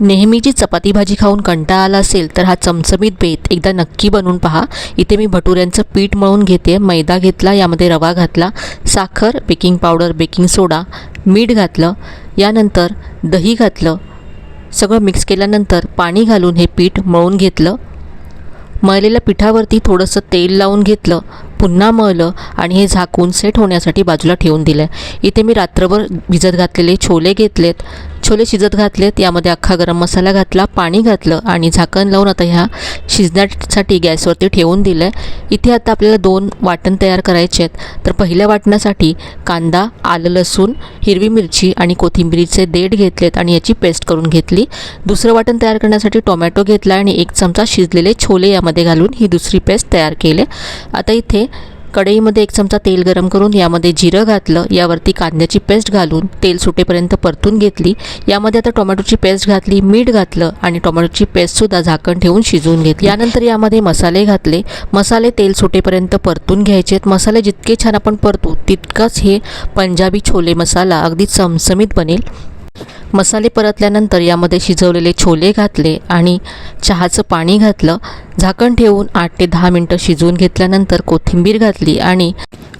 नेहमीची चपाती भाजी खाऊन कंटाळा आला असेल तर हा चमचमीत बेत एकदा नक्की बनवून पहा. इथे मी भटुऱ्यांचं पीठ मळून घेते मैदा घेतला यामध्ये रवा घातला साखर बेकिंग पावडर बेकिंग सोडा मीठ घातलं यानंतर दही घातलं सगळं मिक्स केल्यानंतर पाणी घालून हे पीठ मळून घेतलं. मळलेल्या पिठावरती थोडंसं तेल लावून घेतलं पुन्हा मळलं आणि हे झाकून सेट होण्यासाठी बाजूला ठेवून दिलं. इथे मी रात्रभर भिजत घातलेले छोले घेतलेत छोले शिजत घातलेत यामध्ये अख्खा गरम मसाला घातला पाणी घातलं आणि झाकण लावून आता ह्या शिजण्यासाठी गॅसवरती ठेवून दिलं आहे इथे आता आपल्याला दोन वाटण तयार करायचे आहेत. तर पहिल्या वाटणासाठी कांदा आलं लसूण हिरवी मिरची आणि कोथिंबिरीचे देठ घेतलेत आणि याची पेस्ट करून घेतली. दुसरं वाटण तयार करण्यासाठी टोमॅटो घेतला आणि एक चमचा शिजलेले छोले यामध्ये घालून ही दुसरी पेस्ट तयार केले. आता इथे कढईमध्ये एक चमचा तेल गरम करून यामध्ये जिरं घातलं यावरती कांद्याची पेस्ट घालून तेल सुटेपर्यंत परतून घेतली. यामध्ये आता टोमॅटोची पेस्ट घातली मीठ घातलं आणि टोमॅटोची पेस्टसुद्धा झाकण ठेवून शिजवून घेतली. यानंतर यामध्ये मसाले घातले. मसाले तेल सुटेपर्यंत परतून घ्यायचे मसाले जितके छान आपण परतू तितकंच हे पंजाबी छोले मसाला अगदी चमचमीत बनेल. मसाले परतल्यानंतर यामध्ये शिजवलेले छोले घातले आणि चहाचं पाणी घातलं. झाकण ठेवून आठ ते दहा मिनटं शिजवून घेतल्यानंतर कोथिंबीर घातली आणि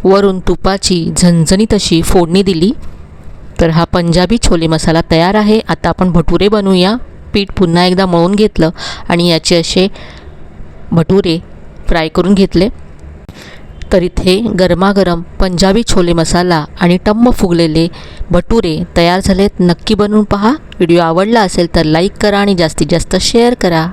वरून तुपाची झणझणीत अशी फोडणी दिली. तर हा पंजाबी छोले मसाला तयार आहे. आता आपण भटुरे बनवूया. पीठ पुन्हा एकदा मळून घेतलं आणि याचे असे भटुरे फ्राय करून घेतले. तर इथे गरमागरम पंजाबी छोले मसाला आणि टम्म फुगलेले भटुरे तयार झालेत. नक्की बनवून पहा. व्हिडिओ आवडला असेल तर लाईक करा आणि जास्तीत जास्त शेअर करा.